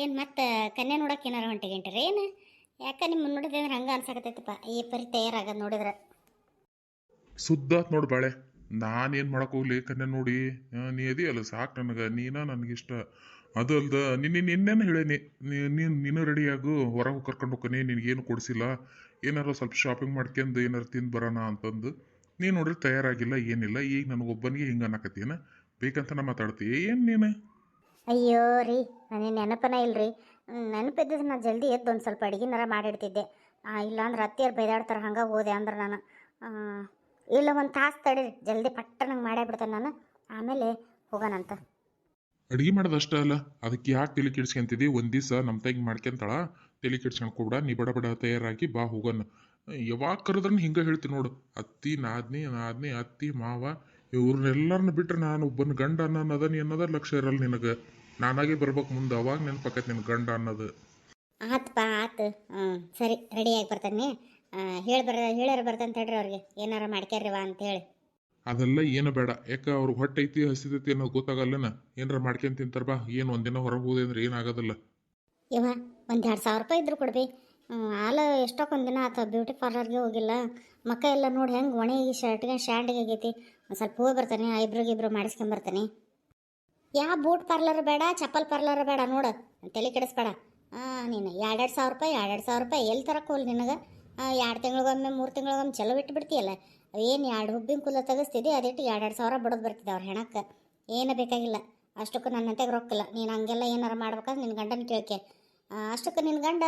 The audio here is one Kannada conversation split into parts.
ಏನು ಮತ್ತೆ ಕನ್ಯಾ ನೋಡಕ್ಕೆ ಏನಾರ ಹೊಂಟಿಗೆಂಟ್ರಿ ಏನು? ಯಾಕೆ ನಿಮ್ಮ ನೋಡಿದ್ರೆ ಅಂದ್ರೆ ಹಂಗೆ ಅನ್ಸಕತ್ತೈತಪ್ಪ ಈ ಪರಿ ತಯಾರಾಗದ್ ನೋಡಿದ್ರೆ. ಸುದ್ದಾತ್ ನೋಡು ಬಾಳೆ ನಾನೇನು ಮಾಡಕ್ ಹೋಗ್ಲಿ ಕನ್ಯಾ ನೋಡಿ. ಆ, ನೀ ಅಲ್ಲ ಸಾಕು ನನಗೆ ನೀನ ನನಗಿಷ್ಟ. ಅದು ಅಲ್ದ ನಿನ್ನೆ ನಿನ್ನೆ ಹೇಳೇನಿ ನೀನು ನೀನು ರೆಡಿಯಾಗು ಹೊರಗೆ ಕರ್ಕೊಂಡು ಹೋಗ್ಕನಿ ನಿನಗೇನು ಕೊಡಿಸಿಲ್ಲ. ಏನಾರು ಸ್ವಲ್ಪ ಶಾಪಿಂಗ್ ಮಾಡ್ಕೊಂಡು ಏನಾರು ತಿಂದು ಬರೋಣ ಅಂತಂದು. ನೀನು ನೋಡ್ರಿ ತಯಾರಾಗಿಲ್ಲ ಏನಿಲ್ಲ ಈಗ ನನಗೊಬ್ಬನಿಗೆ ಹಿಂಗೆ ಅನ್ನಕತ್ತೀನ ಬೇಕಂತ ಮಾತಾಡ್ತೀಯ ಏನು ನೀನು? ಅಯ್ಯೋ ರೀ, ನನಗೆ ನೆನಪನ ಇಲ್ರಿ. ನೆನಪಿದ್ದಿದ್ರೆ ನಾನು ಜಲ್ದಿ ಎದ್ದು ಒಂದು ಸ್ವಲ್ಪ ಅಡುಗೆನಾರ ಮಾಡಿಡ್ತಿದ್ದೆ. ಇಲ್ಲಾಂದ್ರೆ ಅತ್ತಿಯರು ಬೈದಾಡ್ತಾರೆ, ಹಂಗೆ ಹೋದೆ ಅಂದ್ರೆ ನಾನು. ಇಲ್ಲ ಒಂದು ತಾಸು ತಡೀರಿ ಜಲ್ದಿ ಪಟ್ಟ ನಂಗೆ ಮಾಡೇ ಬಿಡ್ತೇನೆ ನಾನು. ಆಮೇಲೆ ಹೋಗೋಣಂತ ಅಡುಗೆ ಮಾಡೋದು ಅಷ್ಟೇ ಅಲ್ಲ ಅದಕ್ಕೆ ಯಾಕೆ ತಲೆ ಕೆಡ್ಸ್ಕೊಂತಿದ್ದಿ ಒಂದು ದಿವಸ ನಮ್ಮ ತಂಗಿ ಮಾಡ್ಕೊಂತಾಳ, ತಲೆ ಕೂಡ ನೀ ಬಡ ಬಡ ತಯಾರಾಗಿ ಬಾ ಹೋಗೋಣ. ಯಾವಾಗ ಕರೆದ್ರೂ ಹಿಂಗೆ ಹೇಳ್ತೀನಿ ನೋಡು. ಅತ್ತಿ ನಾದ್ನಿ ನಾದ್ನಿ, ಅತ್ತಿ, ಮಾವ ಇವ್ರನ್ನೆಲ್ಲರನ್ನ ಬಿಟ್ಟರೆ ನಾನು ಒಬ್ಬನ ಗಂಡ ನಾನು ಅದನ್ನ ಅನ್ನೋದ ಲಕ್ಷ್ಯ ಇರಲ್ಲ ನಿನಗೆ. ನಾನಾಗೆ ಬರ್ಬೇಕು ಮುಂದೆ ಅವಾಗ ನೆನಪಾಕೈತೆ ನಿನ್ನ ಗಂಡ ಅನ್ನೋದು. ಆತಪ್ಪ ಆತು. ಹ್ಞೂ ಸರಿ ರೆಡಿಯಾಗಿ ಬರ್ತೇನೆ ಹೇಳಿ ಬರ ಹೇಳ್ಯಾರ ಬರ್ತಾನೆ ಹೇಳ್ರಿ ಅವ್ರಿಗೆ. ಏನಾರ ಅಂತ ಹೇಳಿ. ಅದೆಲ್ಲ ಏನು ಬೇಡ. ಯಾಕ ಅವ್ರಿಗೆ ಹೊಟ್ಟೆ ಐತಿ ಹಸಿದೈತಿ ಅನ್ನೋದು ಗೊತ್ತಾಗಲ್ಲನ? ಏನಾರ ಮಾಡ್ಕೊಂಡ್ ತಿಂತಾರ ಬಾ. ಏನು ಒಂದಿನ ಹೊರಗೆ ಹೋದೆ ಅಂದ್ರೆ ಏನಾಗೋದಿಲ್ಲ ಇವ ಒಂದು ಎರಡು ಸಾವಿರ ರೂಪಾಯಿ ಇದ್ರು ಕೊಡ್ಬಿ. ಆಲ ಎಷ್ಟೊಕ್ಕೊಂದು ದಿನ ಆತ ಬ್ಯೂಟಿ ಪಾರ್ಲರ್ಗೆ ಹೋಗಿಲ್ಲ. ಮಕ್ಕ ಎಲ್ಲ ನೋಡಿ ಹೆಂಗೆ ಒಣಗಿ ಶರ್ಟ್ಗೆ ಶಾಂಡಿಗೆ ಆಗೈತಿ. ಒಂದು ಸ್ವಲ್ಪ ಹೋಗಿ ಬರ್ತಾನೆ ಇಬ್ರು ಮಾಡಿಸ್ಕೊಂಬರ್ತಾನೆ. ಯಾವ ಬೂಟ್ ಪಾರ್ಲರ್ ಬೇಡ, ಚಪ್ಪಲ್ ಪಾರ್ಲರ್ ಬೇಡ ನೋಡು ತಲೆ ಕೆಡಿಸ್ಬೇಡ. ಹಾಂ ನೀನು ಎರಡೆರಡು ಸಾವಿರ ರೂಪಾಯಿ, ಎರಡೆರಡು ಸಾವಿರ ರೂಪಾಯಿ ಎಲ್ಲಿ ತರಕೋಲ್ ನಿನಗೆ? ಎರಡು ತಿಂಗಳಿಗೊಮ್ಮೆ, ಮೂರು ತಿಂಗಳಿಗೊಮ್ಮೆ ಚಲೋ ಬಿಟ್ಟು ಬಿಡ್ತೀಯಲ್ಲ? ಏನು ಎರಡು ಹುಬ್ಬಿನ ಕುಲ ತೆಗಿಸ್ತಿದ್ದೆ ಅದಿಟ್ಟು ಎರಡೆರಡು ಸಾವಿರ ಬಿಡೋದು ಬರ್ತಿದ್ದೆ ಅವ್ರ ಹೆಣಕ್ಕೆ. ಏನು ಬೇಕಾಗಿಲ್ಲ, ಅಷ್ಟಕ್ಕೂ ನನ್ನಂತೆಗೆ ರೊಕ್ಕಿಲ್ಲ. ನೀನು ಹಂಗೆಲ್ಲ ಏನಾರು ಮಾಡ್ಬೇಕಾದ್ರೆ ನಿನ್ನ ಗಂಡನ ಕೇಳ್ಕೆ. ಅಷ್ಟಕ್ಕೆ ನಿನ್ನ ಗಂಡ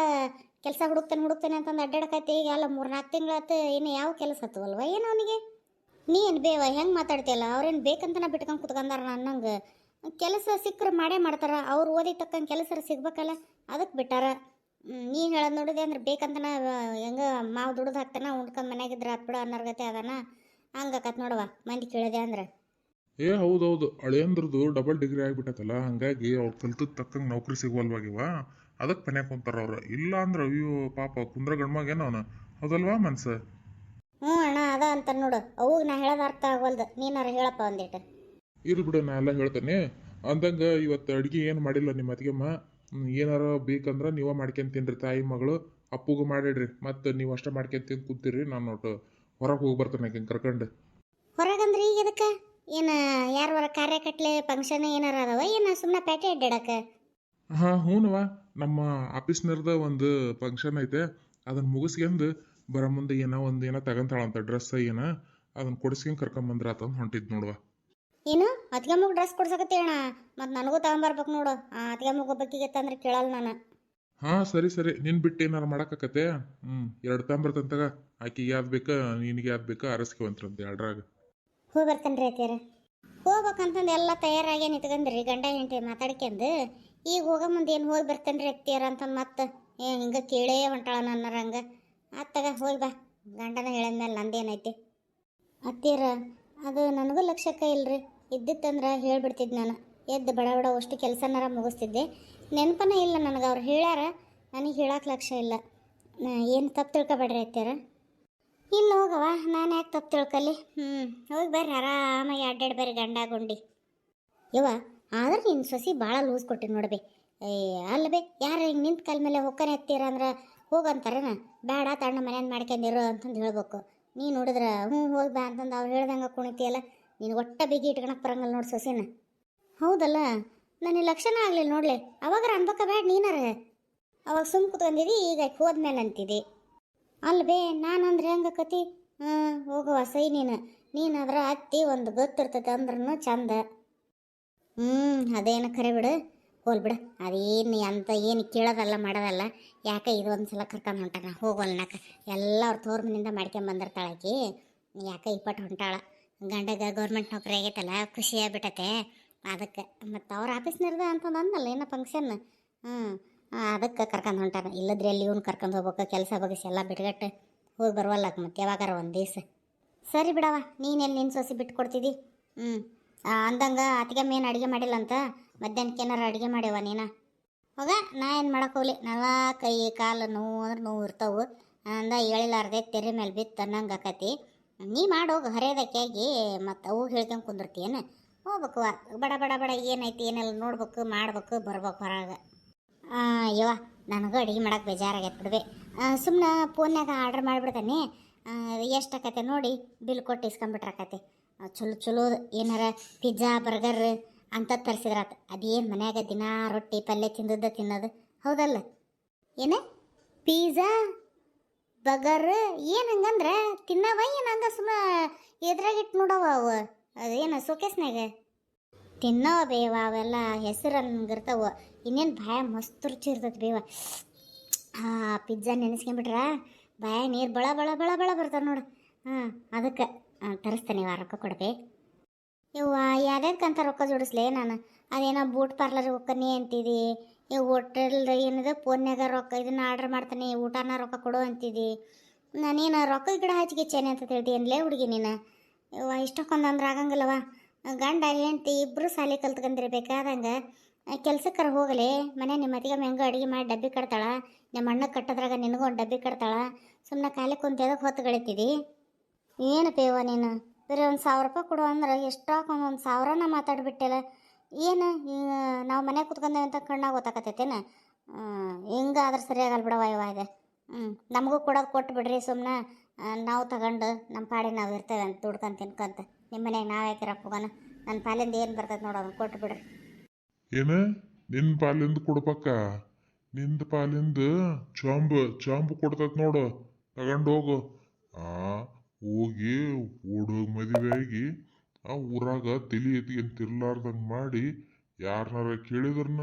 ಕೆಲಸ ಹುಡುಕ್ತಾನೆ ಹುಡುಕ್ತಾನೆ ಅಂತಂದು ಅಡ್ಡಾಡಕತ್ತಿ, ಈಗ ಅಲ್ಲ ಮೂರು ನಾಲ್ಕು ತಿಂಗಳಾತು, ಇನ್ನು ಯಾವ ಕೆಲಸ ಹತ್ತುವಲ್ವ ಏನು ಅವನಿಗೆ? ನೀ ಏನು ಬೇವ, ಹೆಂಗೆ ಮಾತಾಡ್ತೀಯಲ್ಲ? ಅವ್ರೇನು ಬೇಕಂತನ ಬಿಟ್ಕೊಂಡು ಕುತ್ಕೊಂಡಾರ ಅನ್ನಂಗೆ ಕೆಲಸ ಸಿಕ್ಕರೆ ಮಾಡೇ ಮಾಡ್ತಾರೆ. ಅವ್ರು ಓದಿ ತಕ್ಕಂಗೆ ಕೆಲಸ ಸಿಗ್ಬೇಕಲ್ಲ ಅದಕ್ಕೆ ಬಿಟ್ಟಾರ. ನೀನು ಹೇಳೋದು ನೋಡಿದೆ ಅಂದ್ರೆ ಬೇಕಂತನ ಹೆಂಗೆ ಮಾವು ದುಡ್ದು ಹಾಕ್ತಾನ ಉಣ್ಕೊಂಡು ಮನ್ಯಾಗಿದ್ರೆ ಹತ್ತು ಬಿಡ ಅದಾನ. ಅದನ ಹಂಗಾಕತ್ ನೋಡವ ಮಂದಿ ಕೇಳಿದೆ ಅಂದ್ರೆ. ಏ ಹೌದು ಹೌದು ಅಳಿಯಂದ್ರದ್ದು ಡಬಲ್ ಡಿಗ್ರಿ ಆಗಿಬಿಟ್ಟತಲ್ಲ ಹಂಗಾಗಿ ಅವ್ರು ಕಲ್ತದ ತಕ್ಕಂಗೆ ನೌಕರಿ ಸಿಗುವಲ್ವಾಗಿವ ಅದಕ್ಕೆ ಮನ್ಯಾಗ ಕುಂತಾರ ಅವ್ರು. ಇಲ್ಲ ಅಂದ್ರೆ ಅಯ್ಯೋ ಪಾಪ ಕುಂದ್ರ ಗಂಡ್ಮಾಗ ಏನೋ ಅವನು. ಹೌದಲ್ವಾ ಮನ್ಸ? ಹ್ಞೂ ಅಣ್ಣ ಅದ ಅಂತ ನೋಡು. ಅವಾಗ ನಾ ಹೇಳೋದು ಅರ್ಥ ಆಗವಲ್ದು. ನೀನಾರ ಹೇಳಪ್ಪ ಒಂದಿಟ್ಟು ಇರು ಬಿಡು ನಾ ಎಲ್ಲ ಹೇಳ್ತೇನೆ. ಅಂದಂಗೆ ಇವತ್ತು ಅಡುಗೆ ಏನು ಮಾಡಿಲ್ಲ ನಿಮ್ಮ ಅತ್ತಿಗೆಮ್ಮ ಏನಾರ ಬೇಕಂದ್ರೆ ನೀವೇ ಮಾಡ್ಕೊಂಡು ತಿನ್ರಿ ತಾಯಿ ಮಗಳು ಅಪ್ಪಗೂ ಮಾಡಿಡ್ರಿ ಮತ್ತು ನೀವು ಅಷ್ಟೇ ಮಾಡ್ಕೊಂಡು ತಿಂದು ಕೂತಿರಿ ನಾನು ನೋಟು ಹೊರಗೆ ಹೋಗಿ ಬರ್ತೇನೆ ಹಿಂಗೆ ಕರ್ಕೊಂಡು. ಹೊರಗಂದ್ರೆ ಈಗ ಅದಕ್ಕೆ ಏನು ಕಾರ್ಯ ಕಟ್ಲೆ ಫಂಕ್ಷನ್ ಏನಾರ ಅದಾವ? ಏನು ಸುಮ್ಮನೆ ಪೇಟೆ ಅಡ್ಡಾಡಕ್ಕೆ ಹಾಂ ಹ್ಞೂನವ ನಮ್ಮ ಆಫೀಸ್ನರ್ದ ಒಂದು ಫಂಕ್ಷನ್ ಐತೆ ಅದನ್ನು ಮುಗಿಸ್ಕೊಂಡು ಬರೋ ಮುಂದೆ ಏನೋ ಒಂದು ಏನೋ ತಗೊಂತಾಳಂತ ಡ್ರೆಸ್ ಏನೋ ಅದನ್ನ ಕೊಡಿಸ್ಕೊಂಡು ಕರ್ಕೊಂಬಂದ್ರ ಆತ ಹೊಂಟಿದ್ ನೋಡುವ. ಏನು? ಅತ್ತಿಗೆ ಡ್ರೆಸ್ ಡ್ರೆಸ್ ಅಣ್ಣ. ಮತ್ತು ನನಗೂ ತಗೊಂಬರ್ಬೇಕು ನೋಡು. ಆ ಅತ್ತಿಗೆ ಮಗ ಒಬ್ಬಕ್ಕಿಗೆ ತಂದ್ರೆ ಕೇಳಲ್ಲ ನಾನು. ಹಾ ಸರಿ ಸರಿ. ನಿನ್ ಬಿಟ್ಟು ಏನಾರು ಮಾಡಕತ್ತೆ ಹ್ಮ್ ಎರಡು ತಗೊಂಬರ್ತಂತಾಗ ಆಕಿಗೆ ಯಾವ್ದು ಬೇಕಾ ನಿನಗೆ ಯಾವ್ದು ಬೇಕಾ ಅಂತ ಎರಡ್ರಾಗ ಹೋಗಿ ಬರ್ತೇನೆ ರೀ ಅತ್ತಿಯರ. ಹೋಗ್ಬೇಕಂತಂದು ಎಲ್ಲ ತಯಾರಾಗಿ ನಿಂತ್ಕೊಂಡ್ರಿ ಗಂಡ ಹೆಂಡತಿ ಮಾತಾಡ್ಕೊಂಡು ಈಗ ಹೋಗೋ ಮುಂದೆ ಏನು ಹೋಗಿ ಬರ್ತೇನೆ ರೀ ಅತ್ತಿಯರ ಅಂತಂದು ಮತ್ತೆ. ಏ ಹಿಂಗೆ ಕೇಳೇ ಹೊಂಟಾಳ ನನ್ನ ಹಂಗೆ ಅತ್ತಗ ಹೋಗಿ ಬಾ. ಗಂಡನ ಹೇಳಿದ್ಮೇಲೆ ನಂದೇನೈತಿ? ಅತ್ತಿಯರ ಅದು ನನಗೂ ಲಕ್ಷ್ಯಕ್ಕೆ ಇಲ್ರಿ. ಇದ್ದಿತ್ತಂದ್ರೆ ಹೇಳ್ಬಿಡ್ತಿದ್ದೆ ನಾನು. ಎದ್ದು ಬಡ ಬಡ ಅಷ್ಟು ಕೆಲಸನಾರ ಮುಗಿಸ್ತಿದ್ದೆ. ನೆನಪನೇ ಇಲ್ಲ ನನಗೆ. ಅವ್ರು ಹೇಳ್ಯಾರ, ನನಗೆ ಹೇಳಕ್ಕೆ ಲಕ್ಷ್ಯ ಇಲ್ಲ. ಏನು ತಪ್ಪು ತಿಳ್ಕೊಬೇಡ್ರಿ ಅತ್ತಿಯರ? ಇಲ್ಲ ಹೋಗವ ನಾನು ಯಾಕೆ ತಪ್ಪು ತಿಳ್ಕಲಿ? ಹ್ಞೂ ಹೋಗಿ ಬರ್ರಿ, ಆರಾಮಾಗಿ ಅಡ್ಡಾಡಿ ಬರ್ರಿ ಗಂಡ ಗುಂಡಿ. ಇವ ಆದ್ರೆ ನಿನ್ನ ಸೊಸಿ ಭಾಳ ಲೂಸ್ ಕೊಟ್ಟಿ ನೋಡ್ಬಿ ಏ ಅಲ್ಲ ಬೇ, ಯಾರು ಹಿಂಗೆ ನಿಂತ ಕಾಲ ಮೇಲೆ ಹೊಕ್ಕನೆ ಎತ್ತೀರ ಅಂದ್ರೆ ಹೋಗಂತಾರನ ಬೇಡ ತಣ್ಣ ಮನೇನ ಮಾಡ್ಕೊಂಡಿರೋ ಅಂತಂದು ಹೇಳ್ಬೇಕು. ನೀ ನೋಡಿದ್ರೆ ಹ್ಞೂ ಹೋಗಿ ಬಾ ಅಂತಂದು ಅವ್ರು ಹೇಳ್ದಂಗೆ ಕುಣಿತೀಯಲ್ಲ. ನೀನು ಒಟ್ಟ ಬಿಗಿ ಇಟ್ಕೊಳಕ್ಕೆ ಬರಂಗಲ್ಲ ನೋಡಿ ಸೊಸೆನ. ಹೌದಲ್ಲ? ನನಗೆ ಲಕ್ಷಣ ಆಗಲಿಲ್ಲ ನೋಡ್ಲೆ. ಅವಾಗ ಅನ್ಬೇಕ ಬೇಡ ನೀನಾರ? ಅವಾಗ ಸುಮ್ ಕುತ್ಕೊಂಡಿದ್ದಿ ಈಗ ಹೋದ್ಮೇಲೆ ಅಂತಿದ್ದಿ ಅಲ್ವೇ ನಾನಂದ್ರೆ ಹೆಂಗಕತಿ ಹಾಂ ಹೋಗುವ ಸೈ ನೀನು. ನೀನಾದ್ರೆ ಅತ್ತಿ ಒಂದು ಗೊತ್ತಿರ್ತೈತೆ ಅಂದ್ರೂ ಚಂದ. ಹ್ಞೂ ಅದೇನು ಖರೆ ಬಿಡು. ಹೋಲ್ ಬಿಡು. ಅದೇನು ಅಂತ ಏನು ಕೇಳೋದಲ್ಲ, ಮಾಡೋದಲ್ಲ. ಯಾಕೆ ಇದೊಂದು ಸಲ ಕರ್ಕೊಂಡು ಹೊಂಟಾನ ಹೋಗೋಲ್ನಾಕ ಎಲ್ಲ ಅವ್ರ ತೋರ್ ಬಂದಿರ್ತಾಳೆ ಆಕಿ ಯಾಕೆ ಇಪ್ಪಟ್ಟು ಹೊಂಟಾಳ? ಗಂಡಗ ಗೌರ್ಮೆಂಟ್ ನೌಕರಿ ಆಗೈತಲ್ಲ, ಖುಷಿ ಆಗ್ಬಿಟ್ಟತೆ. ಅದಕ್ಕೆ ಮತ್ತು ಅವ್ರ ಆಫೀಸ್ನರ್ದ ಅಂತಂದು ಅಂದಲ್ಲ ಏನೋ ಫಂಕ್ಷನ್ ಹ್ಞೂ ಅದಕ್ಕೆ ಕರ್ಕೊಂಡು ಹೊಂಟಾರ. ಇಲ್ಲದ್ರೆ ಎಲ್ಲಿ ಇವ್ನು ಕರ್ಕೊಂಡು ಹೋಗ್ಬೇಕು, ಕೆಲಸ ಬಗಸಿ ಎಲ್ಲ ಬಿಟ್ಗಟ್ಟು ಹೋಗಿ ಬರುವಲ್ಲ ಮತ್ತೆ ಯಾವಾಗಾರ ಒಂದು ದಿವಸ. ಸರಿ ಬಿಡವ ನೀನೆಲ್ಲಿ ನಿನ್ನ ಸೊಸಿ ಬಿಟ್ಟು ಕೊಡ್ತಿದ್ದಿ ಹ್ಞೂ ಅಂದಂಗೆ ಅತ್ಗೆ ಮೇನ್ ಅಡುಗೆ ಮಾಡಿಲ್ಲ ಅಂತ ಮಧ್ಯಾಹ್ನಕ್ಕೆ ಏನಾರು ಅಡುಗೆ ಮಾಡ್ಯವ ನೀನ? ಹೋಗ, ನಾ ಏನು ಮಾಡೋಕೆ ಹೋಗ್ಲಿ. ನವ ಕೈ, ಕಾಲು, ನೋವು ಅಂದ್ರೆ ನೋವು ಇರ್ತಾವು. ಅಂದ ಹೇಳಿಲಾರ್ದೆ ತೆರೆ ಮೇಲೆ ಬಿತ್ತು ಅನ್ನಂಗೆ ಆಕತಿ. ನೀ ಮಾಡೋಗಿ ಹರಿಯೋದಕ್ಕಾಗಿ ಮತ್ತು ಅವು ಹೇಳ್ಕೊಂಡು ಕುಂದಿರ್ತೀಯೇನು? ಹೋಗ್ಬೇಕು. ಬಡ ಬಡ ಬಡ ಏನೈತಿ ಏನೆಲ್ಲ, ನೋಡ್ಬೇಕು, ಮಾಡ್ಬೇಕು, ಬರ್ಬೇಕು ಹೊರಗೆ. ಯವ್ವ, ನನಗೂ ಅಡುಗೆ ಮಾಡಕ್ಕೆ ಬೇಜಾರಾಗೈತೆ ಬಿಡ್ವೆ ಸುಮ್ಮನೆ ಫೋನ್ಯಾಗ ಆರ್ಡ್ರ್ ಮಾಡಿಬಿಡ್ತಾನೆ. ಎಷ್ಟು ಆಕತೆ ನೋಡಿ, ಬಿಲ್ ಕೊಟ್ಟು ಇಸ್ಕೊಂಬಿಟ್ರಾಕತಿ ಚಲೋ ಚಲೋ, ಏನಾರ ಪಿಜ್ಜಾ, ಬರ್ಗರ್ ಅಂತ ತರಿಸಿದ್ರಾತ. ಅದೇನು ಮನ್ಯಾಗ ದಿನ ರೊಟ್ಟಿ ಪಲ್ಯ ತಿಂದದ್ದು ತಿನ್ನೋದು? ಹೌದಲ್ಲ? ಏನ? ಪಿಜ್ಜಾ? ಬಗರ್, ಏನು ಹಂಗಂದ್ರೆ? ತಿನ್ನವ ಏನು ಹಂಗ ಸುಮ್ಮ ಎದ್ರಾಗಿಟ್ಟು ನೋಡವ ಅವ? ಅದೇನು ಸೋಕೇಸ್ನಾಗ ತಿನ್ನವ ಬೇವ ಅವೆಲ್ಲ ಹೆಸರು ಹಂಗಿರ್ತಾವ ಇನ್ನೇನು ಬಾಯ ಮಸ್ತ್ ರುಚಿ ಇರ್ತೈತೆ ಬೇವ. ಆ, ಪಿಜ್ಜಾ ನೆನೆಸ್ಕೊಂಬಿಟ್ರ? ಬಾಯ ನೀರು ಬಳ ಬಳ ಬಳ ಬಳ ಬರ್ತಾವೆ ನೋಡು. ಹಾಂ, ಅದಕ್ಕೆ ತರಿಸ್ತೇನೆ ಇವ ರೊಕ್ಕ ಕೊಡ್ಬೇ ಇವ್ವ ಯಾವ್ಯಾವ್ಕಂತ ರೊಕ್ಕ ಜೋಡಿಸ್ಲೇ ನಾನು? ಅದೇನೋ ಬೂಟ್ ಪಾರ್ಲರ್ ಹೋಗ್ಕನಿ ಅಂತಿದಿ. ಇವು ಹೋಟೆಲ್ದ ಏನಿದೆ? ಫೋನ್ಯಾಗ ರೊಕ್ಕ ಇದನ್ನ ಆರ್ಡ್ರ್ ಮಾಡ್ತಾನೆ. ಊಟನ ರೊಕ್ಕ ಕೊಡು ಅಂತಿದಿ. ನಾನೇನು ರೊಕ್ಕ ಗಿಡ ಹಚ್ಚಿಗೆಚ್ಚೇನೆ ಅಂತ ತಿಳ್ತೀಯನ್ಲೇ ಹುಡುಗಿ ನೀನು? ಇವ ಇಷ್ಟಕ್ಕೊಂದು ಅಂದ್ರೆ ಆಗಂಗಿಲ್ಲವ. ಗಂಡ, ಹೆಂಡತಿ ಇಬ್ಬರು ಸಾಲಿ ಕಲ್ತ್ಕೊಂಡಿರ್ಬೇಕಾದಂಗೆ ಕೆಲ್ಸಕ್ಕರ ಹೋಗಲಿ? ಮನೆ ನಿಮ್ಮ ಅತ್ತಿಗೆ ಹೆಂಗೋ ಅಡುಗೆ ಮಾಡಿ ಡಬ್ಬಿ ಕಟ್ತಾಳೆ? ನಿಮ್ಮ ಅಣ್ಣ ಕಟ್ಟೋದ್ರಾಗ ನಿನಗೂ ಒಂದು ಡಬ್ಬಿ ಕಟ್ತಾಳೆ? ಸುಮ್ಮನೆ ಖಾಲಿ ಕುಂತ ಹೊತ್ತು ಗಳಿತೀವಿ ಏನು ಪೇವ ನೀನು? ಬರೀ ಒಂದು ಸಾವಿರ ರೂಪಾಯಿ ಕೊಡು ಅಂದ್ರೆ ಎಷ್ಟೊಕ್ಕೊಂದು ಒಂದು ಸಾವಿರನ ಮಾತಾಡ್ಬಿಟ್ಟೆಲ್ಲ ಏನು ನಾವು ಮನೆ ಕುತ್ಕೊಂಡೇವೆ ಅಂತ ಕಣ್ಣಾಗ ಗೊತ್ತಾಕತ್ತೈತೇನ? ಹಿಂಗಾದ್ರೆ ಸರಿಯಾಗಲ್ಲ ಬಿಡವ ಇವ ಇದೆ. ಹ್ಞೂ ನಮಗೂ ಕೊಡೋದು ಕೊಟ್ಟು ಬಿಡ್ರಿ ಸುಮ್ಮನೆ ನಾವು ತಗೊಂಡು ನಮ್ಮ ಪಾಡಿ ನಾವು ಇರ್ತೇವೆ ಅಂತ ದುಡ್ಕೊಂಡು ತಿನ್ಕೊಂತ. ನಿಮ್ಮ ಮನೆಗೆ ನಾವು ಯಾಕೆ ರೊಕ್ಕ ಹೋಗೋಣ ನನ್ನ ಪಾಲಿಂದ ಏನು ಬರ್ತೈತೆ ನೋಡು ಅದನ್ನು ಕೊಟ್ಟು ಬಿಡ್ರಿ. ಏನು? ನಿನ್ನ ಪಾಲಿಂದ ಕೊಡ್ಬೇಕ? ನಿಂದ ಪಾಲಿಂದ ಚಾಂಬು ಚಾಂಬು ಕೊಡ್ತೈತೆ ನೋಡು. ತಗೊಂಡು ಹೋಗು. ಆ, ಹೋಗಿ ಹುಡುಗ ಮದುವೆ ಆಗಿ ಆ ಊರಾಗ ತಲಿ ಎತ್ತಿ ತಿರ್ಲಾರ್ದಂಗೆ ಮಾಡಿ ಯಾರನ್ನಾರ ಕೇಳಿದ್ರನ್ನ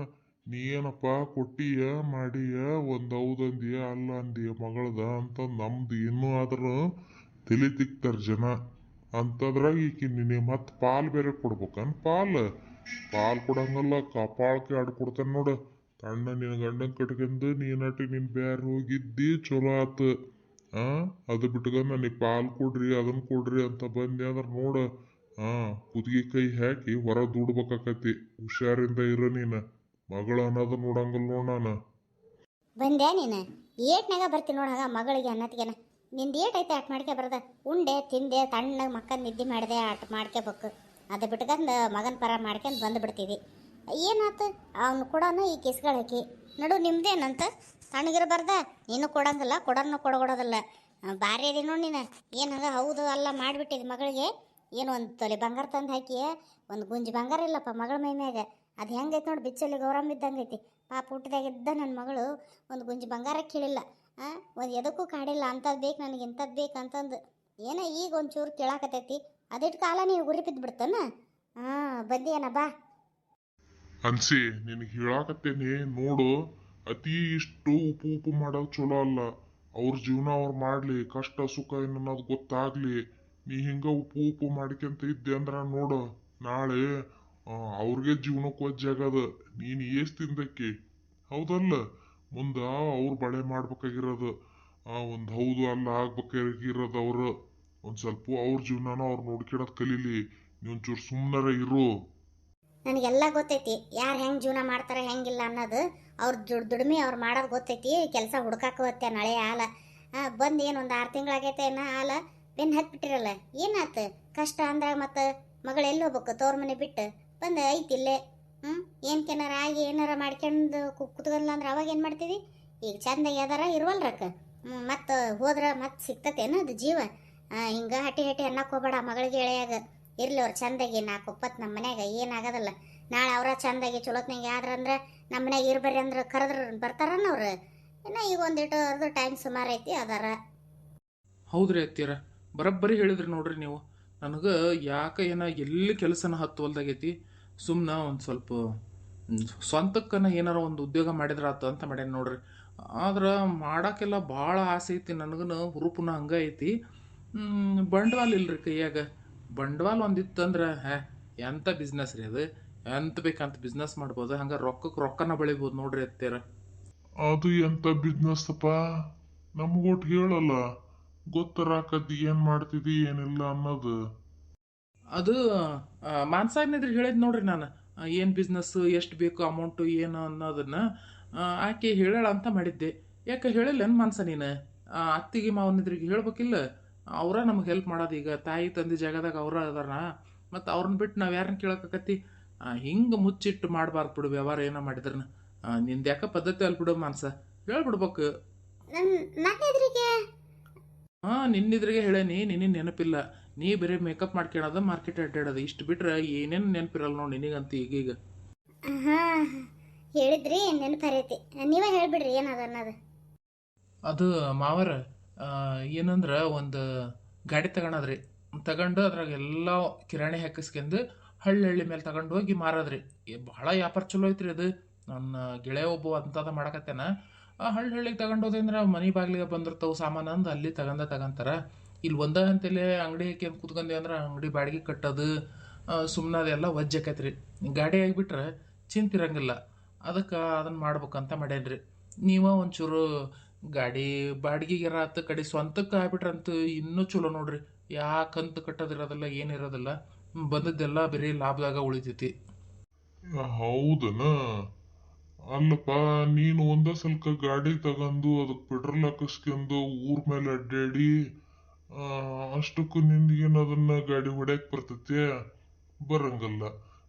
ನೀ ಏನಪ್ಪ ಕೊಟ್ಟಿಯ, ಮಾಡಿಯ, ಒಂದು ಹೌದಂದಿಯ ಅಲ್ಲ ಅಂದಿಯ, ಮಗಳದ? ಅಂತ ನಮ್ದು ಇನ್ನೂ ಆದರೂ ತಲೆ ತಿಕ್ತಾರ ಜನ. ಅಂತದ್ರಾಗ ಈಕಿ ನಿನಗೆ ಮತ್ತೆ ಪಾಲ್ ಬೇರೆ ಕೊಡ್ಬೇಕನ್ ಪಾಲ್? ಪಾಲ್ ಕೊಡಂಗಲ್ಲ ಕಪಾಳಕ್ಕೆ ಆಡ್ ಕೊಡ್ತಾನೆ ನೋಡು. ತಣ್ಣ ನಿನ್ನ ಗಂಡನ ಕಟ್ಕೊಂಡು ನೀನಟಿ ನಿನ್ ಬೇರೆ ಹೋಗಿದ್ದಿ, ಚಲೋ ಆತು. ಆ, ಅದು ಬಿಟ್ಕೊಂಡು ನನಗೆ ಪಾಲ್ ಕೊಡ್ರಿ ಅದನ್ನ ಕೊಡ್ರಿ ಅಂತ ಬಂದೆ ಅಂದ್ರೆ ನೋಡು. ಹಾ ಕುದಿಗೆ ಕೈ ಹಾಕಿ ಹೊರ ದೂಡ್ಬೇಕಾಕತಿ. ಹುಷಾರಿಂದ ಇರ ನೀನ. ಮಗಳ ಅನ್ನೋದು ನೋಡಂಗಿಲ್ಲ ನೋಡ್ ನಾನು. ಬಂದೆ ನೀನು. ಏಟ್ನಾಗ ಬರ್ತೀನಿ ನೋಡು ಮಗಳಿಗೆ ಅನ್ನತ್ಗೆನ ನಿಂದು ಏಟ್ ಐತೆ ಆಟ ಮಾಡ್ಕೆ ಬರದ. ಉಂಡೆ, ತಿಂದೆ, ತಣ್ಣಗೆ ಮಕ್ಕ ನಿದ್ದೆ ಮಾಡಿದೆ ಆಟ ಮಾಡ್ಕೋಬೇಕು. ಅದು ಬಿಟ್ಕಂದು ಮಗನ ಪರ ಮಾಡ್ಕೊಂಡು ಬಂದು ಬಿಡ್ತೀವಿ ಏನಾತು? ಅವ್ನು ಕೊಡೋನು ಈ ಕಿಸ್ಗಳು ಹಾಕಿ. ನಡು, ನಿಮ್ದೇನಂತ? ತಣ್ಣಗಿರಬಾರ್ದ ನೀನು ಕೊಡಂಗಿಲ್ಲ ಕೊಡೋನು ಕೊಡಗೊಡೋದಿಲ್ಲ. ಭಾರಿ ಅದಿ ನೋಡಿ ನೀನು. ಏನದ ಹೌದು ಅಲ್ಲ ಮಾಡಿಬಿಟ್ಟಿದ್ದು ಮಗಳಿಗೆ. ಏನು ಒಂದು ತೊಲೆ ಬಂಗಾರ ತಂದು ಹಾಕಿ, ಒಂದು ಗುಂಜಿ ಬಂಗಾರ ಇಲ್ಲಪ್ಪ ಮಗಳ ಮೈ ಮ್ಯಾಗ. ಅದು ಹೆಂಗೈತೆ ನೋಡಿ ಬಿಚ್ಚಲ್ಲಿ ಗೌರಮ್ಮ ಇದ್ದಂಗೆ ಐತಿ ಪಾಪ ಹುಟ್ಟಿದಾಗಿದ್ದ ನನ್ನ ಮಗಳು ಒಂದು ಗುಂಜಿ ಬಂಗಾರ ಕೇಳಿಲ್ಲ. ಒಂದು ಎದಕ್ಕೂ ಕಾಡಿಲ್ಲ, ಅಂಥದ್ದು ಬೇಕು ನನಗೆ, ಇಂಥದ್ದು ಬೇಕು ಅಂತಂದು. ಏನೋ ಈಗ ಒಂಚೂರು ಕೇಳಾಕತೈತಿ ಅದಿಟ್ಟು ಕಾಲ ನೀವು ಗುರಿ ಬಿದ್ದು ಬಿಡ್ತಾನ ಹಾಂ ಬಂದಿಯೇನ ಬಾ. ಅನ್ಸಿ, ನಿನಗೆ ಹೇಳಾಕತ್ತೇನೆ, ನೋಡು, ಅತಿ ಇಷ್ಟು ಉಪು ಉಪು ಮಾಡೋದು ಚಲೋ ಅಲ್ಲ. ಅವ್ರ ಜೀವನ ಅವ್ರು ಮಾಡಲಿ, ಕಷ್ಟ ಸುಖ ಏನು ಅನ್ನೋದು ಗೊತ್ತಾಗ್ಲಿ. ನೀ ಹಿಂಗ ಉಪ್ಪು ಉಪ್ಪು ಮಾಡ್ಕೊಂತ ಇದ್ದೆ ಅಂದ್ರ ನೋಡು, ನಾಳೆ ಅವ್ರಿಗೆ ಜೀವನಕ್ಕೆ ಒಜ್ಜಾಗದ ನೀನು ಏಸ್ ತಿಂದಕ್ಕೆ? ಹೌದಲ್ಲ? ಮುಂದ ಅವ್ರು ಬಳೆ ಮಾಡ್ಬೇಕಾಗಿರೋದು. ಒಂದ್ ಹೌದು, ಅಲ್ಲ ಆಗ್ಬೇಕಾಗಿರೋದು ಅವರು. ಒಂದು ಸ್ವಲ್ಪ ಅವ್ರ ಜೀವನನ ಅವ್ರು ನೋಡ್ಕೊಳೋದ್ ಕಲೀಲಿ. ನೀ ಒಂಚೂರು ಸುಮ್ಮನರ ಇರು. ನನಗೆಲ್ಲ ಗೊತ್ತೈತಿ, ಯಾರು ಹೆಂಗೆ ಜೀವನ ಮಾಡ್ತಾರೆ, ಹೆಂಗಿಲ್ಲ ಅನ್ನೋದು. ಅವ್ರ ದುಡ್, ದುಡಿಮೆ ಅವ್ರು ಮಾಡೋದು ಗೊತ್ತೈತಿ. ಕೆಲಸ ಹುಡ್ಕಾಕ ಹೊತ್ತೆ ನಾಳೆ ಹಾಲ ಬಂದು ಏನು ಒಂದು ಆರು ತಿಂಗಳಾಗೈತೆ ಏನೋ ಹಾಲ ಬೆನ್ನು ಹತ್ಬಿಟ್ಟಿರಲ್ಲ, ಏನಾತ? ಕಷ್ಟ ಅಂದ್ರ ಮತ್ತು ಮಗಳು ಎಲ್ಲಿ ಹೋಗ್ಬೇಕು? ತೋರ್ ಮನೆ ಬಿಟ್ಟು ಬಂದು ಐತಿ ಇಲ್ಲೇ ಏನು ಕೆನಾರ ಆಗಿ ಏನಾರ ಮಾಡ್ಕೊಂಡು ಕುತ್ಕೊಂಡ್ಲ ಅಂದ್ರೆ ಅವಾಗ ಏನು ಮಾಡ್ತೀವಿ? ಈಗ ಚಂದಾಗಿ ಯಾವ್ದಾರ ಇರುವಲ್ರಕ್ಕ. ಹ್ಞೂ ಮತ್ತು ಹೋದ್ರೆ ಮತ್ತೆ ಅದು ಜೀವ? ಹಿಂಗೆ ಹಟಿ ಹಟಿ ಅನ್ನಕ್ಕೆ ಹೋಗ್ಬೇಡ ಮಗಳಿಗೆ ಎಳೆಯಾಗ. ಇರ್ಲಿ ಅವ್ರು ಚಂದಾಗಿ ನಾಲ್ಕು ಒಪ್ಪತ್ತು ನಮ್ಮ ಮನ್ಯಾಗ ಏನಾಗೋದಿಲ್ಲ ನಾಳೆ ಅವರ ಚಂದಾಗಿ ಚಲೋತ್ನಾಗ ಅಂದ್ರ ನಮ್ಮ ಮನ್ಯಾಗ ಇರ್ಬರ್ರಿ ಅಂದ್ರೆ ಕರೆದ್ರ ಬರ್ತಾರನ್ನ ಅವ್ರು ಇನ್ನು ಈಗ ಒಂದಿಟ್ಟು ಅರ್ಧ ಟೈಮ್ ಸುಮಾರು ಐತಿ, ಅದಾರ. ಹೌದ್ರಿ ಬರೋಬ್ಬರಿ ಹೇಳಿದ್ರಿ ನೋಡ್ರಿ ನೀವು. ನನಗೆ ಯಾಕೆ ಏನ ಎಲ್ಲಿ ಕೆಲಸನ ಹತ್ತುವಲ್ದಾಗೈತಿ ಸುಮ್ಮನೆ ಒಂದು ಸ್ವಲ್ಪ ಸ್ವಂತಕ್ಕನ ಏನಾರ ಒಂದು ಉದ್ಯೋಗ ಮಾಡಿದ್ರ ಆತ ಅಂತ ಮಾಡ್ಯಾನ ನೋಡ್ರಿ. ಆದ್ರೆ ಮಾಡೋಕ್ಕೆಲ್ಲ ಭಾಳ ಆಸೆ ಐತಿ, ನನಗನ ಹುರುಪುನ ಹಂಗೆ ಐತಿ. ಬಂಡವಾಳ ಇಲ್ರಿ ಕೈಯಾಗ. ಬಂಡವಾಳ ಒಂದಿತ್ತಂದ್ರೆ ಹ್ಯಾ ಎಂಥ ಬಿಸ್ನೆಸ್ ರೀ ಅದು? ಎಂತ ಬೇಕಂತ ಬಿಸ್ನೆಸ್ ಮಾಡ್ಬೋದು. ಹಂಗೆ ರೊಕ್ಕಕ್ಕೆ ರೊಕ್ಕನ ಬೆಳಿಬೋದು ನೋಡ್ರಿ ಅತ್ತೇರ. ಅದು ಎಂತ ಬಿಸ್ನೆಸ್ ಅಪ್ಪ? ನಮಗೊಟ್ಟು ಹೇಳಲ್ಲ. ಗೊತ್ತರಾಕತಿ ಏನ್ ಮಾಡ್ತಿದಿ ಏನಿಲ್ಲ ಅನ್ನೋದು. ಅದು ಮಾನ್ಸಾಗ್ನಿದ್ರಿಗೆ ಹೇಳಿದ್ ನೋಡ್ರಿ ನಾನು. ಏನು ಬಿಸ್ನೆಸ್ ಎಷ್ಟು ಬೇಕು ಅಮೌಂಟು ಏನು ಅನ್ನೋದನ್ನ ಆಕೆ ಹೇಳಾಳ ಅಂತ ಮಾಡಿದ್ದೆ. ಯಾಕೆ ಹೇಳಿಲ್ಲ ಏನು ಮಾನ್ಸ ನೀನು? ಅತ್ತಿಗೆ ಮಾವನಿದ್ರಿಗೆ ಹೇಳ್ಬೇಕಿಲ್ಲ? ಅವರ ನಮಗೆ ಹೆಲ್ಪ್ ಮಾಡೋದು ಈಗ. ತಾಯಿ ತಂದೆ ಜಾಗದಾಗ ಅವರ ಅದಾರ ಮತ್ತು ಅವ್ರನ್ನ ಬಿಟ್ಟು ನಾವು ಯಾರನ್ನ ಕೇಳೋಕತ್ತಿ ಹಿಂಗೆ ಮುಚ್ಚಿಟ್ಟು ಮಾಡಬಾರ್ದು ಬಿಡು ವ್ಯವಹಾರ ಏನೋ ಮಾಡಿದ್ರನ. ನಿಂದು ಯಾಕೆ ಪದ್ಧತಿ ಅಲ್ಲಿ ಬಿಡು ಮಾನ್ಸ. ಹೇಳ್ಬಿಡ್ಬೇಕು. ಹಾಂ ನಿನ್ನಿದ್ರಿಗೆ ಹೇಳೇನಿ ನಿನ್ನ ನೆನಪಿಲ್ಲ. ನೀ ಬರೀ ಮೇಕಪ್ ಮಾಡ್ಕೊಳೋದ ಮಾರ್ಕೆಟ್ ಅಡ್ಡಾಡೋದು. ಇಷ್ಟು ಬಿಟ್ರೆ ಏನೇನು ನೆನಪಿರಲ್ಲ ನೋಡಿ ನಿನಗಂತ ಈಗೀಗ. ಹಾಂ ಹೇಳಿದ್ರಿ ನೆನಪರೈತಿ ನೀವೇ ಹೇಳ್ಬಿಡ್ರಿ ಏನದ ಅನ್ನೋದು. ಅದು ಮಾವರ ಆ, ಏನಂದ್ರೆ ಒಂದು ಗಾಡಿ ತಗೊಳದ್ರಿ ತಗೊಂಡು ಅದ್ರಾಗ ಎಲ್ಲ ಕಿರಾಣಿ ಹಾಕಿಸ್ಕೊಂಡು ಹಳ್ಳಿ ಹಳ್ಳಿ ಮೇಲೆ ತಗೊಂಡು ಹೋಗಿ ಮಾರದ್ರಿ. ಏ, ಬಹಳ ವ್ಯಾಪಾರ ಚಲೋ ಐತ್ರಿ ಅದು. ನನ್ನ ಗೆಳೆಯ ಒಬ್ಬ ಅಂತದ ಮಾಡಕತ್ತೇನ. ಹಳ್ಳಿ ಹಳ್ಳಿಗೆ ತಗೊಂಡು ಹೋದಂದ್ರೆ ಮನೆ ಬಾಗಿಲಿಗೆ ಬಂದಿರ್ತಾವ ಸಾಮಾನು ಅಂದು ಅಲ್ಲಿ ತಗೊಂಡ ತಗೊಂತಾರ. ಇಲ್ಲಿ ಒಂದ ಅಂತಲೇ ಅಂಗಡಿ ಹಾಕಿ ಕುತ್ಕೊಂಡಿ ಅಂದ್ರೆ ಅಂಗಡಿ ಬಾಡಿಗೆ ಕಟ್ಟೋದು ಸುಮ್ಮನೆ ಅದೆಲ್ಲ ವಜ್ಜಾಕೈತ್ರಿ ಗಾಡಿ ಆಗಿಬಿಟ್ರೆ ಚಿಂತಿರಂಗಿಲ್ಲ ಅದಕ್ಕೆ ಅದನ್ನ ಮಾಡ್ಬೇಕಂತ ಮಾಡ್ಯಾನ್ರಿ. ನೀವ ಒಂಚೂರು ಗಾಡಿ ಬಾಡಿಗೆಗೆ ಆತ ಕಡೆ ಸ್ವಂತಕ್ಕೆ ಆಗ್ಬಿಟ್ರಂತೂ ಇನ್ನೂ ಚಲೋ ನೋಡ್ರಿ. ಯಾಕಂತ ಕಟ್ಟೋದಿರೋದಿಲ್ಲ ಏನಿರೋದಿಲ್ಲ ಬಂದದ್ದೆಲ್ಲ ಬರೀ ಲಾಭದಾಗ ಉಳಿತೈತಿ. ಹೌದನ? ಅಲ್ಲಪ್ಪ, ನೀನು ಒಂದ ಸಲ್ಕ ಗಾಡಿ ತಗೊಂಡು ಅದಕ್ಕೆ ಪೆಟ್ರೋಲ್ ಹಾಕಿಸ್ಕೊಂಡು ಊರ್ ಮೇಲೆ ಅಡ್ಡಾಡಿ ಅಷ್ಟಕ್ಕೂ ನಿನ್ಗೇನು ಅದನ್ನ ಗಾಡಿ ಹೊಡ್ಯಾಕ್ ಬರ್ತೈತಿ? ಬರಂಗಲ್ಲ.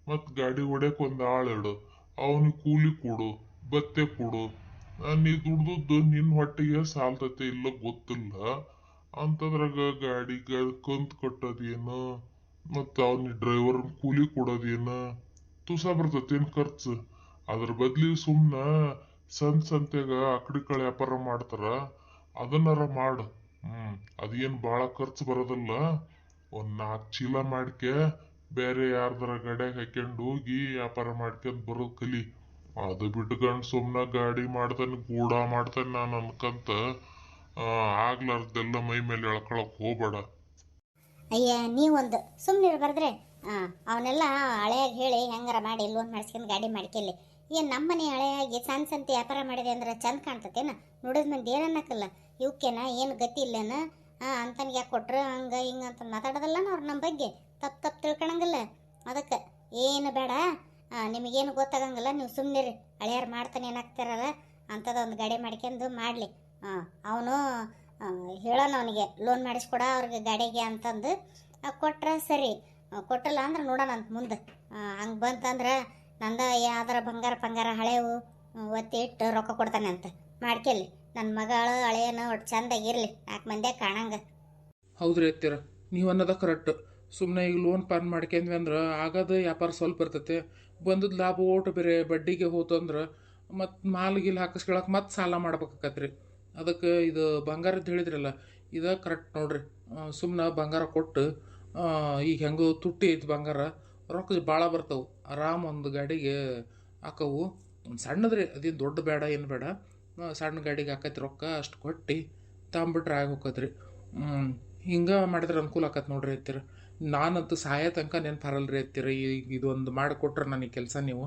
ಮತ್ತು ಗಾಡಿ ಹೊಡ್ಯಾಕ್ ಒಂದ್ ಆಳಿಡು ಅವನಿಗೆ ಕೂಲಿ ಕೊಡು ಬತ್ತೆ ಕೊಡು. ನೀ ದುಡ್ದದ್ದು ನಿನ್ನ ಹೊಟ್ಟೆಗೆ ಸಾಲ್ತತೆ ಇಲ್ಲ ಗೊತ್ತಿಲ್ಲ. ಅಂತದ್ರಾಗ ಗಾಡಿಗೆ ಕಂತು ಕಟ್ಟೋದೇನು? ಮತ್ತು ಅವನಿಗೆ ಡ್ರೈವರ್ ಕೂಲಿ ಕೊಡೋದೇನು? ತುಸ ಬರ್ತೈತೇನು ಖರ್ಚು. ಅದ್ರ ಬದ್ಲಿ ಸುಮ್ನ ಸಂತ್ ಸಂತ್ಯಾಗ ಆಕಡಿ ಕಳೆ ವ್ಯಾಪಾರ ಮಾಡ್ತಾರ, ಅದನ್ನಾರ ಮಾಡು. ಹ್ಮ್ ಅದೇನ್ ಬಾಳ ಖರ್ಚು ಬರೋದಿಲ್ಲ. ಒಂದ್ ನಾಲ್ಕು ಚೀಲ ಮಾಡ್ಕೆ ಬೇರೆ ಯಾರ್ದಾರ ಗಾಡ್ಯಾಗ ಹಾಕ್ಯಂಡ್ ಹೋಗಿ ವ್ಯಾಪಾರ ಮಾಡ್ಕೊಂಡ್ ಬರೋದ್ ಕಲಿ. ಅದು ಬಿಟ್ಕೊಂಡ್ ಸುಮ್ನ ಗಾಡಿ ಮಾಡ್ತಾನೆ, ಗೂಡ ಮಾಡ್ತಾನೆ ನಾನು ಅನ್ಕಂತ ಆಗ್ಲಾರ್ದೆಲ್ಲ ಮೈ ಮೇಲೆ ಎಳ್ಕೊಳಕ್ ಹೋಗ್ಬೇಡ. ಅಯ್ಯ, ನೀವೊಂದು ಸುಮ್ಮನೆ ಇರಬಾರ್ದ್ರೆ ಹಾಂ ಅವನ್ನೆಲ್ಲ ಹಳೆಯಾಗಿ ಹೇಳಿ ಹೆಂಗಾರ ಮಾಡಿ ಲೋನ್ ಮಾಡಿಸ್ಕೊಂಡು ಗಾಡಿ ಮಾಡ್ಕೆಲ್ಲಿ ಏನು ನಮ್ಮನೆ ಹಳೆಯಾಗಿ ಸಣ್ಣ ಸಣ್ಣ ವ್ಯಾಪಾರ ಮಾಡಿದೆ ಅಂದ್ರೆ ಚಂದ ಕಾಣ್ತತೇನ? ನೋಡಿದ ಮಂದಿ ಏನನ್ನಕ್ಕಲ್ಲ ಇವಕ್ಕೇನ ಏನು ಗತಿ ಇಲ್ಲೇನ? ಹಾಂ ಅಂತನ್ಗೆ ಯಾಕೆ ಕೊಟ್ರು? ಹಂಗೆ ಹಿಂಗೆ ಅಂತ ಮಾತಾಡೋದಲ್ಲ ಅವ್ರು ನಮ್ಮ ಬಗ್ಗೆ? ತಪ್ಪು ತಪ್ಪು ತಿಳ್ಕೊಳಂಗಿಲ್ಲ ಅದಕ್ಕೆ ಏನು ಬೇಡ. ನಿಮಗೇನು ಗೊತ್ತಾಗಂಗಿಲ್ಲ. ನೀವು ಸುಮ್ಮನೆ ರೀ ಹಳೆಯಾರು ಮಾಡ್ತಾನೆ ಏನಾಗ್ತಾರಲ್ಲ ಅಂಥದ್ದು ಒಂದು ಗಾಡಿ ಮಾಡ್ಕೊಂಡು ಮಾಡಲಿ. ಹಾಂ ಅವನು ಹೇಳೋಣ ಅವನಿಗೆ, ಲೋನ್ ಮಾಡಿಸ್ಕೊಡ ಅವ್ರಿಗೆ ಗಾಡಿಗೆ ಅಂತಂದು ಕೊಟ್ರೆ ಸರಿ. ಕೊಟ್ಟಲ್ಲ ಅಂದ್ರೆ ನೋಡೋಣ ಅಂತ ಮುಂದೆ. ಹಂಗೆ ಬಂತಂದ್ರೆ ನಂದ ಯಾವ್ದಾರ ಬಂಗಾರ ಪಂಗಾರ ಹಳೆವು ಒತ್ತಿ ಇಟ್ಟು ರೊಕ್ಕ ಕೊಡ್ತಾನೆ ಅಂತ. ಮಾಡ್ಕೆಲ್ಲಿ ನನ್ನ ಮಗಳು ಹಳೆಯನ್ನು ಒಟ್ಟು ಚಂದಾಗಿರ್ಲಿ ನಾಲ್ಕು ಮಂದ್ಯಾಗ ಕಾಣಂಗ. ಹೌದ್ರಿ ಅತ್ತಿರ, ನೀವು ಅನ್ನೋದ ಕರೆಕ್ಟ್ ಸುಮ್ಮನೆ ಈಗ ಲೋನ್ ಪಾನ್ ಮಾಡ್ಕೊಂಡ್ವಿ ಅಂದ್ರೆ ಆಗದ ವ್ಯಾಪಾರ ಸ್ವಲ್ಪ ಇರ್ತೈತೆ. ಬಂದದ ಲಾಭ ಓಟು ಬೇರೆ ಬಡ್ಡಿಗೆ ಹೋತು ಅಂದ್ರೆ ಮತ್ತು ಮಾಲ್ ಗಿಲ್ ಹಾಕಿಸ್ಕೊಳಕ್ಕೆ ಮತ್ತೆ ಸಾಲ ಮಾಡ್ಬೇಕಾಕತ್ರಿ. ಅದಕ್ಕೆ ಇದು ಬಂಗಾರದ್ದು ಹೇಳಿದ್ರಲ್ಲ, ಇದು ಕರೆಕ್ಟ್ ನೋಡ್ರಿ. ಸುಮ್ಮನೆ ಬಂಗಾರ ಕೊಟ್ಟು ಈಗ ಹೆಂಗೋ ತುಟ್ಟಿ ಐತಿ ಬಂಗಾರ. ರೊಕ್ಕ ಭಾಳ ಬರ್ತವೆ. ಆರಾಮ್ ಒಂದು ಗಾಡಿಗೆ ಹಾಕವು. ಒಂದು ಸಣ್ಣದ್ರಿ, ಅದೇನು ದೊಡ್ಡ ಬೇಡ, ಏನು ಬೇಡ. ಸಣ್ಣ ಗಾಡಿಗೆ ಹಾಕೈತಿ ರೊಕ್ಕ, ಅಷ್ಟು ಕೊಟ್ಟು ತಾಂಬಿಟ್ರೆ ಆಗಿ ಹೋಗತ್ರಿ ಹಿಂಗೆ ಮಾಡಿದ್ರೆ ಅನುಕೂಲ ಆಕತ್ ನೋಡ್ರಿ ಐತಿರ ನಾನಂತೂ ಸಾಯ ತನಕ ನೆನಪು ಹರಲ್ರಿ ಐತಿರ ಈಗ ಇದೊಂದು ಮಾಡಿಕೊಟ್ರೆ ನನಗೆ ಕೆಲಸ ನೀವು.